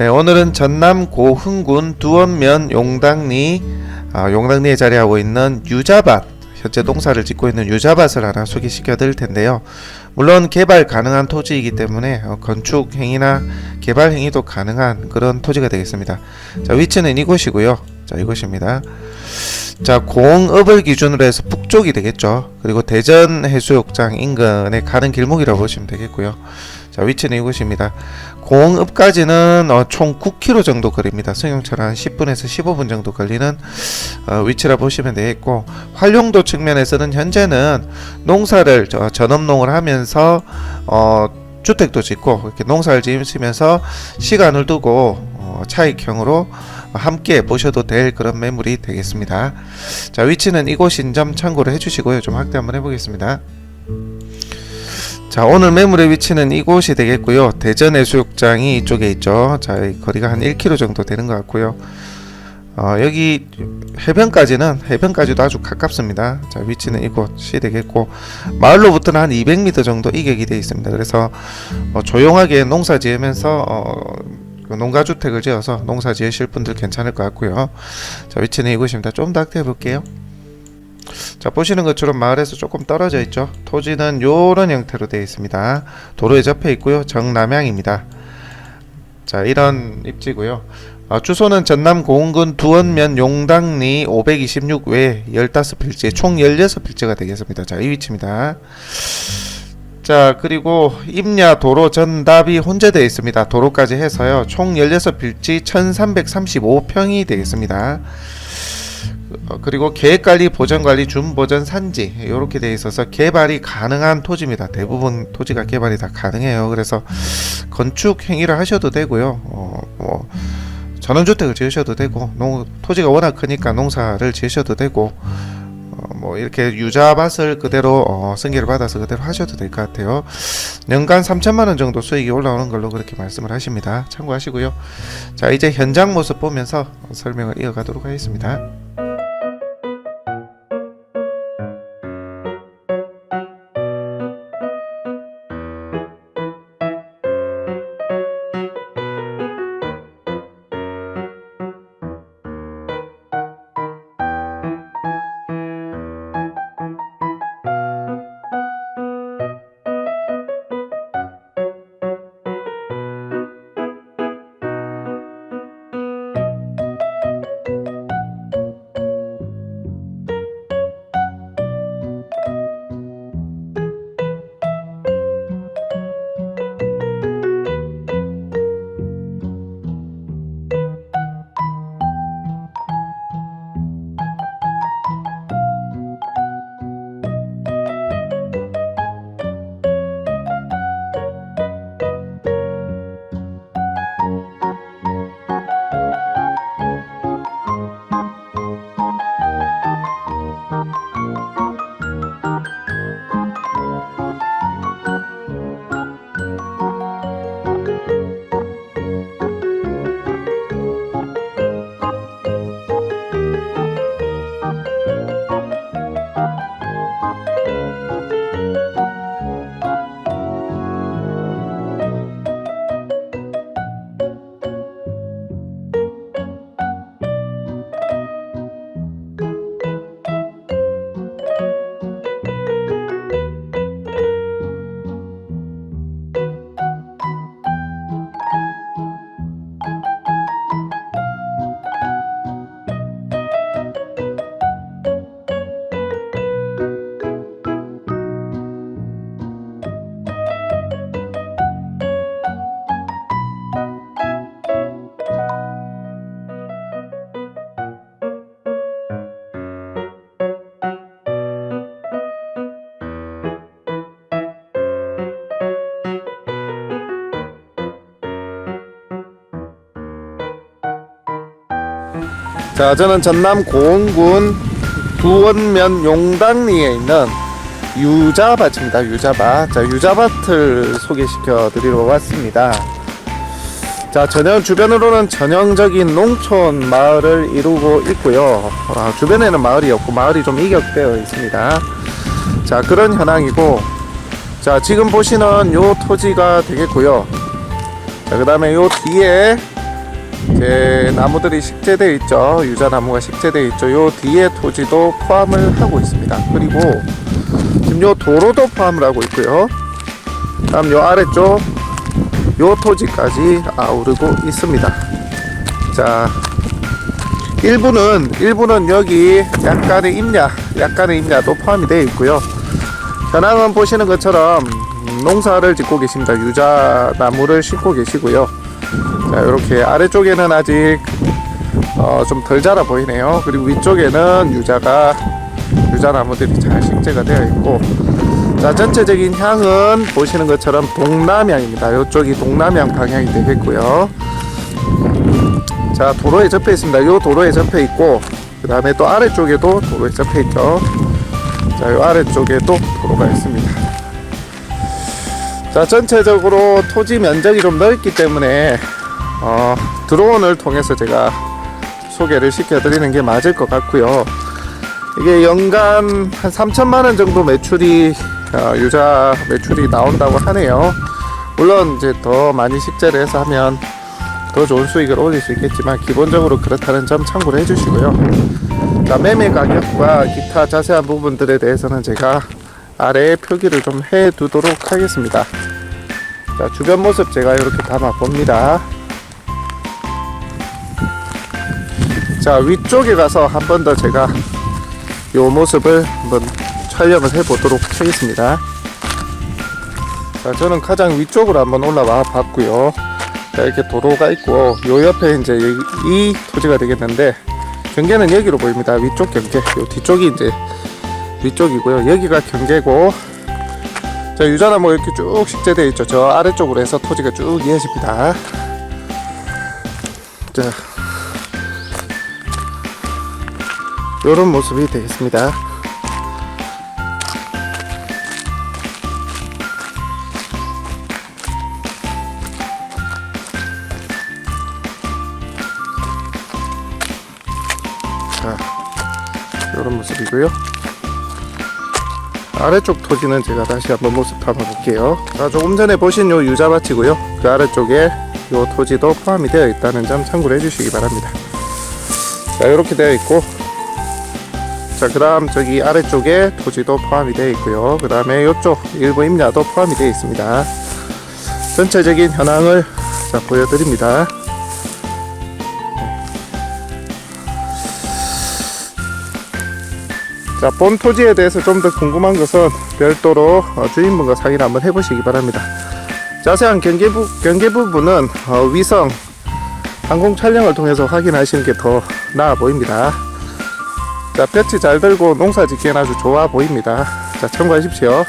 네, 오늘은 전남 고흥군 두원면 용당리 아, 용당리에 자리하고 있는 유자밭 현재 농사를 짓고 있는 유자밭을 하나 소개시켜 드릴 텐데요. 물론 개발 가능한 토지이기 때문에 어, 건축 행위나 개발 행위도 가능한 그런 토지가 되겠습니다. 자, 위치는 이곳이고요. 자, 이곳입니다. 자, 공읍을 기준으로 해서 북쪽이 되겠죠. 그리고 대전 해수욕장 인근에 가는 길목이라고 보시면 되겠고요. 자, 위치는 이곳입니다. 공읍까지는 어, 총 9km 정도 거리입니다. 승용차로 한 10분에서 15분 정도 걸리는 어, 위치라 보시면 되겠고 활용도 측면에서는 현재는 농사를 저, 전업농을 하면서 어, 주택도 짓고 이렇게 농사를 지으시면서 시간을 두고 어, 차익형으로 함께 보셔도 될 그런 매물이 되겠습니다. 자 위치는 이곳인 점 참고를 해주시고요. 좀 확대 한번 해보겠습니다. 자 오늘 매물의 위치는 이곳이 되겠고요. 대전 해수욕장이 이쪽에 있죠. 자이 거리가 한 1km 정도 되는 것 같고요. 어, 여기 해변까지는 해변까지도 아주 가깝습니다. 자 위치는 이곳이 되겠고 마을로부터는 한 200m 정도 이격이 되어 있습니다. 그래서 어, 조용하게 농사 지으면서 어, 그 농가 주택을 지어서 농사 지으실 분들 괜찮을 것 같고요. 자 위치는 이곳입니다. 좀 더 확대해 볼게요. 자 보시는 것처럼 마을에서 조금 떨어져 있죠. 토지는 요런 형태로 되어 있습니다. 도로에 접해 있고요. 정남향입니다. 자 이런 입지고요. 어, 주소는 전남 고흥군 두원면 용당리 526 외 15필지 총 16필지가 되겠습니다. 자 이 위치입니다. 자 그리고 임야 도로 전답이 혼재되어 있습니다. 도로까지 해서요. 총 16필지 1335평이 되겠습니다. 어, 그리고 계획관리, 보전관리, 준보전, 산지 이렇게 돼 있어서 개발이 가능한 토지입니다. 대부분 토지가 개발이 다 가능해요. 그래서 건축 행위를 하셔도 되고요. 어, 뭐 전원주택을 지으셔도 되고 농, 토지가 워낙 크니까 농사를 지으셔도 되고 어, 뭐 이렇게 유자밭을 그대로 어, 승계를 받아서 그대로 하셔도 될 것 같아요. 연간 3천만 원 정도 수익이 올라오는 걸로 그렇게 말씀을 하십니다. 참고하시고요. 자 이제 현장 모습 보면서 설명을 이어가도록 하겠습니다. 자, 저는 전남 고흥군 두원면 용당리에 있는 유자밭입니다. 유자밭. 자, 유자밭을 소개시켜 드리러 왔습니다. 자, 전형 주변으로는 전형적인 농촌 마을을 이루고 있고요. 아, 주변에는 마을이 없고 마을이 좀 이격되어 있습니다. 자, 그런 현황이고, 자, 지금 보시는 요 토지가 되겠고요. 자, 그 다음에 요 뒤에 이제 나무들이 식재되어 있죠. 유자나무가 식재되어 있죠. 요 뒤에 토지도 포함을 하고 있습니다. 그리고 지금 요 도로도 포함을 하고 있고요. 다음 요 아래쪽 요 토지까지 아우르고 있습니다. 자, 일부는 일부는 여기 약간의 임야, 약간의 임야도 포함이 되어 있고요. 현황은 보시는 것처럼 농사를 짓고 계십니다. 유자 나무를 심고 계시고요. 자, 이렇게 아래쪽에는 아직 어, 좀 덜 자라 보이네요. 그리고 위쪽에는 유자가 유자 나무들이 잘 식재가 되어 있고, 자 전체적인 향은 보시는 것처럼 동남향입니다. 이쪽이 동남향 방향이 되겠고요. 자 도로에 접해 있습니다. 이 도로에 접해 있고, 그 다음에 또 아래쪽에도 도로에 접해 있죠. 자, 이 아래쪽에도 도로가 있습니다. 자, 전체적으로 토지 면적이 좀 넓기 때문에 어, 드론을 통해서 제가 소개를 시켜드리는 게 맞을 것 같고요. 이게 연간 한 3천만 원 정도 매출이 어, 유자 매출이 나온다고 하네요. 물론 이제 더 많이 식재를 해서 하면 더 좋은 수익을 올릴 수 있겠지만 기본적으로 그렇다는 점 참고를 해주시고요. 자, 매매 가격과 기타 자세한 부분들에 대해서는 제가 아래에 표기를 좀 해두도록 하겠습니다. 자, 주변 모습 제가 이렇게 담아 봅니다. 자, 위쪽에 가서 한 번 더 제가 요 모습을 한번 촬영을 해 보도록 하겠습니다. 자, 저는 가장 위쪽으로 한번 올라와 봤고요. 자, 이렇게 도로가 있고 요 옆에 이제 이, 이 토지가 되겠는데 경계는 여기로 보입니다. 위쪽 경계. 요 뒤쪽이 이제 위쪽이고요. 여기가 경계고 자, 유자나무 이렇게 쭉 식재되어 있죠. 저 아래쪽으로 해서 토지가 쭉 이어집니다. 자, 요런 모습이 되겠습니다. 자, 요런 모습이고요. 아래쪽 토지는 제가 다시 한번 모습 담아 볼게요. 자, 조금 전에 보신 요 유자밭이고요. 그 아래쪽에 요 토지도 포함이 되어 있다는 점 참고를 해주시기 바랍니다. 자, 이렇게 되어 있고, 자, 그 다음 저기 아래쪽에 토지도 포함이 되어 있고요. 그 다음에 이쪽 일부 임야도 포함이 되어 있습니다. 전체적인 현황을 자, 보여드립니다. 자, 본 토지에 대해서 좀 더 궁금한 것은 별도로 어, 주인분과 상의를 한번 해보시기 바랍니다. 자세한 경계, 부, 경계 부분은 어, 위성 항공 촬영을 통해서 확인하시는 게 더 나아 보입니다. 자, 볕이 잘 들고 농사 짓기엔 아주 좋아 보입니다. 자, 참고하십시오.